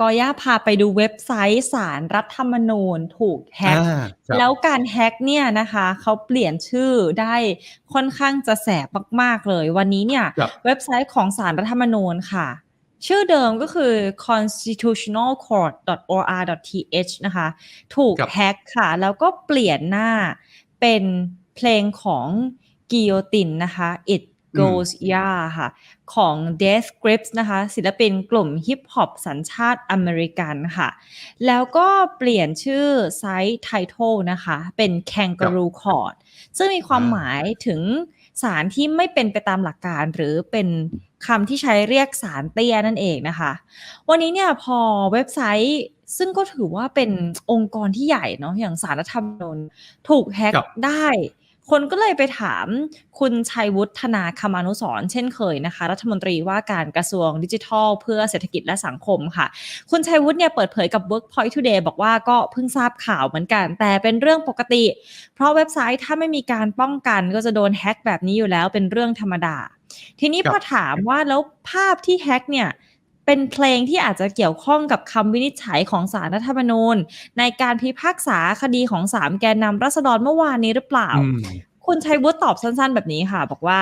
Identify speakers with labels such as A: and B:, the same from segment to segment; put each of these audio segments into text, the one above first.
A: กอย่าพาไปดูเว็บไซต์สารรัฐธรรมนูญถูกแฮ็ก
B: อาครับ
A: แล้วการแฮ็กเนี่ยนะคะ เขาเปลี่ยนชื่อได้ค่อนข้างจะแสบมาก ๆ เลย วันนี้เนี่ย
B: ครับ
A: เว็บไซต์ของสารรัฐธรรมนูญค่ะ ชื่อเดิมก็คือ constitutionalcourt.or.th นะคะ ถูก
B: ครับ
A: แฮ็กค่ะ แล้วก็เปลี่ยนหน้าเป็นเพลงของกิโยตินนะคะ It
B: อืม
A: Goes Yeah ค่ะ ของ Death Grips นะคะ ศิลปินกลุ่มฮิปฮอปสัญชาติอเมริกันค่ะ แล้วก็เปลี่ยนชื่อไซต์ Title นะคะ เป็น Kangaroo Court ซึ่งมีความ
B: อ่า
A: หมายถึงสารที่ไม่เป็นไปตามหลักการหรือเป็นคำที่ใช้เรียกสารเตี้ยนั่นเองนะคะ วันนี้เนี่ยพอเว็บไซต์ซึ่งก็ถือว่าเป็นองค์กรที่ใหญ่เนาะอย่างสารรัฐธรรมนูญถูกแฮ็ก
B: ครับ
A: ได้ คนก็เลยไปถามคุณชัยวุฒนาคมานุสรณ์เช่นเคยนะคะ รัฐมนตรีว่าการกระทรวงดิจิทัล เพื่อเศรษฐกิจและสังคมค่ะ คุณชัยวุฒิเนี่ยเปิดเผยกับ Workpoint Today บอกว่าก็เพิ่งทราบข่าวเหมือนกัน แต่เป็นเรื่องปกติ เพราะเว็บไซต์ถ้าไม่มีการป้องกันก็จะโดนแฮ็กแบบนี้อยู่แล้วเป็นเรื่องธรรมดา ทีนี้
B: ครับ
A: พอถามว่าแล้วภาพที่แฮ็กเนี่ย เป็นเพลงที่อาจจะเกี่ยวข้องกับคำวินิจฉัยของสารรัฐธรรมนูญ ในการพิพากษาคดีของสามแกนนำรัษฎรเมื่อวานนี้หรือเปล่า
B: อืม
A: คุณชัยวุฒิตอบสั้นๆ แบบนี้ค่ะ บอกว่า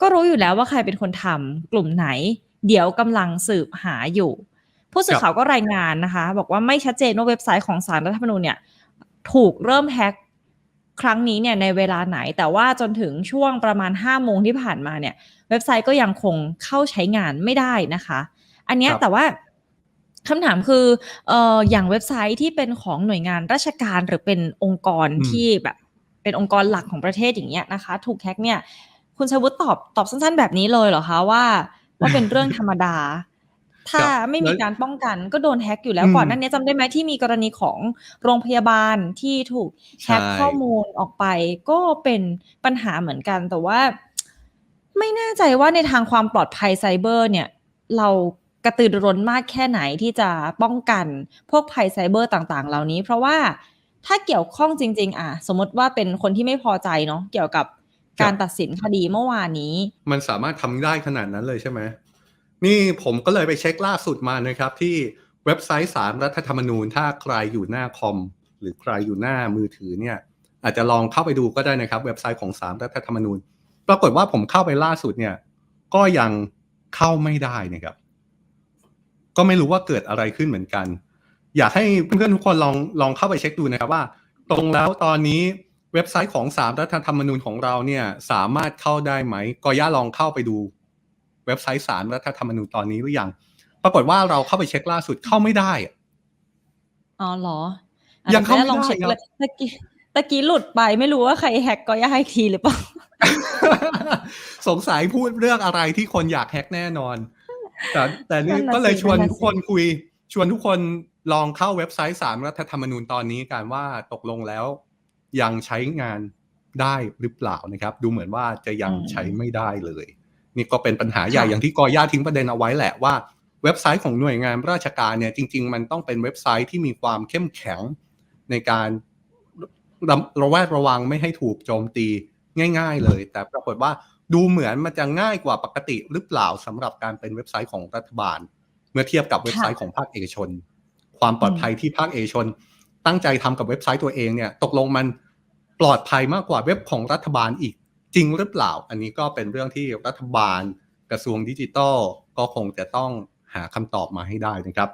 A: ก็รู้อยู่แล้วว่าใครเป็นคนทำกลุ่มไหน เดี๋ยวกำลังสืบหาอยู่ ผู้สื่อข่าวก็รายงานนะคะ บอกว่าไม่ชัดเจนว่าเว็บไซต์ของสารรัฐธรรมนูญเนี่ยถูกเริ่มแฮ็กครั้งนี้เนี่ยในเวลาไหนแต่ว่าจนถึงช่วงประมาณ5โมงที่ผ่านมาเนี่ย เว็บไซต์ก็ยังคงเข้าใช้งานไม่ได้นะคะ อันเนี้ย
B: ครับ
A: แต่ว่าคำถามคือเอ่ออย่างเว็บไซต์ที่เป็นของหน่วยงานราชการหรือเป็นองค์กร
B: อืม
A: ที่แบบเป็นองค์กรหลักของประเทศอย่างเงี้ยนะคะ ถูกแฮ็กเนี่ย คุณชัยวุฒิตอบตอบสั้นๆ แบบนี้เลยเหรอคะว่าว่าเป็นเรื่องธรรมดา ถ้า
B: ครับ
A: ไม่มี
B: แล้ว
A: การป้องกันก็โดนแฮ็กอยู่แล้ว
B: อืม
A: ก่อนหนั้นนี้ยจำได้ไหมที่มีกรณีของโรงพยาบาลที่ถูกแฮ็ก
B: ใช่
A: ข้อมูลออกไป ก็เป็นปัญหาเหมือนกันแต่ว่า ไม่แน่ใจว่าในทางความปลอดภัยไซเบอร์ เนี่ย เรา กระตือรือร้นมากแค่ไหนที่จะป้องกันพวกภัยไซเบอร์ต่างๆ เหล่านี้ เพราะว่าถ้าเกี่ยวข้องจริง ๆ อะ สมมติว่าเป็นคนที่ไม่พอใจเนาะเกี่ยวกับการตัดสินคดีเมื่อวานนี้
B: มันสามารถทำได้ขนาดนั้นเลยใช่ไหมนี่ผมก็เลยไปเช็คล่าสุดมานะครับ ที่เว็บไซต์สารรัฐธรรมนูญ ถ้าใครอยู่หน้าคอม หรือใครอยู่หน้ามือถือเนี่ย อาจจะลองเข้าไปดูก็ได้นะครับ เว็บไซต์ของสารรัฐธรรมนูญ ปรากฏว่าผมเข้าไปล่าสุดเนี่ย ก็ยังเข้าไม่ได้นะครับ ก็ไม่รู้ว่าเกิดอะไรขึ้นเหมือนกัน อยากให้เพื่อนๆทุกคนลองลองเข้าไปเช็คดูนะครับว่า ตรงแล้วตอนนี้เว็บไซต์ของสารรัฐธรรมนูญของเราเนี่ยสามารถเข้าได้ไหมก็ย่าลองเข้าไปดูเว็บไซต์สารรัฐธรรมนูญตอนนี้หรือยัง ปรากฏว่าเราเข้าไปเช็คล่าสุดเข้าไม่ได้อะ
A: อ๋อเหรอ
B: ยังเข้าไม่
A: ลอง
B: ได้
A: เช็ค
B: ครับ
A: เลยตะกี้ตะกี้หลุดไปไม่รู้ว่าใครแฮ็กก็ย่าให้ทีหรือเปล่า
B: สงสัยพูดเรื่องอะไรที่คนอยากแฮ็กแน่นอน แต่แต่นี่
A: นั่นน่ะ
B: ก็เลย
A: สิ
B: ชวน
A: นั่นน่ะ
B: ทุกคนคุย ชวนทุกคนลองเข้าเว็บไซต์สารรัฐธรรมนูญตอนนี้กันว่าตกลงแล้ว ยังใช้งานได้หรือเปล่านะครับ ดูเหมือนว่าจะยังใช้ไม่ได้เลย นี่ก็เป็นปัญหาใหญ่อย่างที่กอย่าทิ้งประเด็นเอาไว้แหละว่าเว็บไซต์ของหน่วยงานราชการเนี่ยจริง ๆ มันต้องเป็นเว็บไซต์ที่มีความเข้มแข็งในการระระแวดระวังไม่ให้ถูกโจมตีง่าย ๆ เลย แต่ปรากฏว่า ดูเหมือนมันจะง่ายกว่าปกติหรือเปล่าสำหรับการเป็นเว็บไซต์ของรัฐบาล เมื่อเทียบกับเว็บไซต์ของภาคเอกชน ความปลอดภัยที่ภาคเอกชน ตั้งใจทำกับเว็บไซต์ตัวเองเนี่ย ตกลงมันปลอดภัยมากกว่าเว็บของรัฐบาลอีกจริงหรือเปล่า อันนี้ก็เป็นเรื่องที่รัฐบาลกระทรวงดิจิทัลก็คงจะต้องหาคำตอบมาให้ได้นะครับ